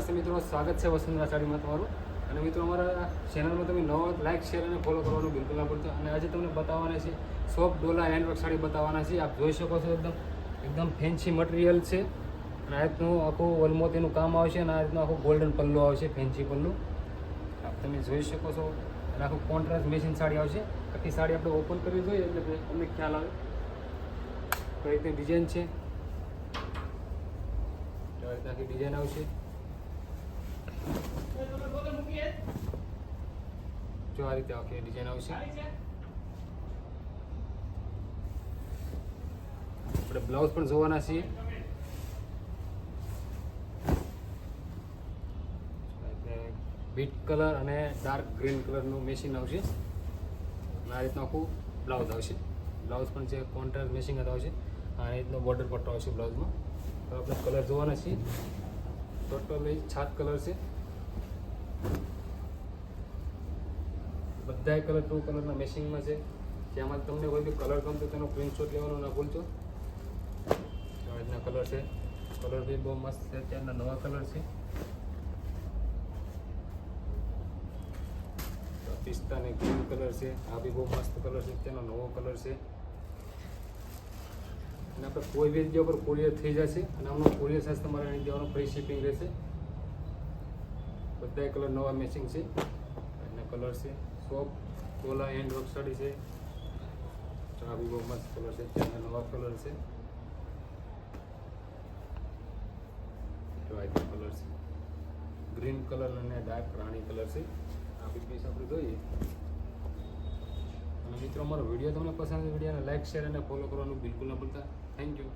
નમસ્તે મિત્રો, સ્વાગત છે વસુંધરા સાડીમાં તમારું. અને મિત્રો, અમારા ચેનલમાં તમે નવો લાઇક શેર અને ફોલો કરવાનું બિલકુલ ના ભૂલતો. અને આજે તમને બતાવવાના છે સોફ્ટ ડોલા હેન્ડવર્ક સાડી બતાવવાના છે. આપ જોઈ શકો છો એકદમ એકદમ ફેન્સી મટીરિયલ છે. અને આ રીતનું આખું વલમોતીનું કામ આવશે અને આ રીતનું આખું ગોલ્ડન પલ્લું આવશે ફેન્સી પલ્લું. આપ તમે જોઈ શકો છો. અને આખું કોન્ટ્રાસ્ટ મેશિન સાડી આવશે. આખી સાડી આપણે ઓપન કરવી જોઈએ, એટલે તમને ખ્યાલ આવે. કઈ રીતની ડિઝાઇન છે? આખી ડિઝાઇન આવશે? જો આ રીતે આખી ડિઝાઇન આવશે આપણે બ્લાઉઝ પણ જોવાના છીએ. બીટ કલર અને ડાર્ક ગ્રીન કલરનું મેશિંગ આવશે. અને આ રીતનું આખું બ્લાઉઝ આવશે. બ્લાઉઝ પણ છે કોન્ટ્રાસ્ટ મેશિંગ આવશે. આ રીતનો બોર્ડર પટ્ટો આવશે બ્લાઉઝમાં તો આપણે કલર જોવાના છીએ. એ છાત કલર છે. બધાય કલર ટુ કલરના મેશિંગમાં છે. જેમાં તમને કોઈ બી કલર ગમતો તેનો પ્રિન્ટશોટ લેવાનો ના ભૂલજો રીતના કલર છે. કલર બી બહુ મસ્ત છે. અત્યારના નવા કલર છે. પિસ્તા ને ગ્રીન કલર છે. આ બી બહુ મસ્ત કલર છે. તેનો નવો કલર છે. અને આપણે કોઈ બી જગ્યા પર કુરિયર થઈ જશે. અને આમનો કુરિયર સાથે તમારે અહીં જવાનો ફ્રી શિપિંગ રહેશે. બધા કલર નવા મેચિંગ છે. અને કલર છે. સોપ કોલા એન્ડ વર્ક સ્ટડી છે. આ બહુ મસ્ત કલર છે તેના નવા કલર છે. તો કલર છે. ગ્રીન કલર અને ડાર્ક રાણી કલર છે. આ બી પીસ આપણે જોઈએ. અને મિત્રો, અમારો વીડિયો તમને પસંદ વિડીયોને લાઈક શેર અને ફોલો કરવાનું બિલકુલ ન ભૂલતા. Thank you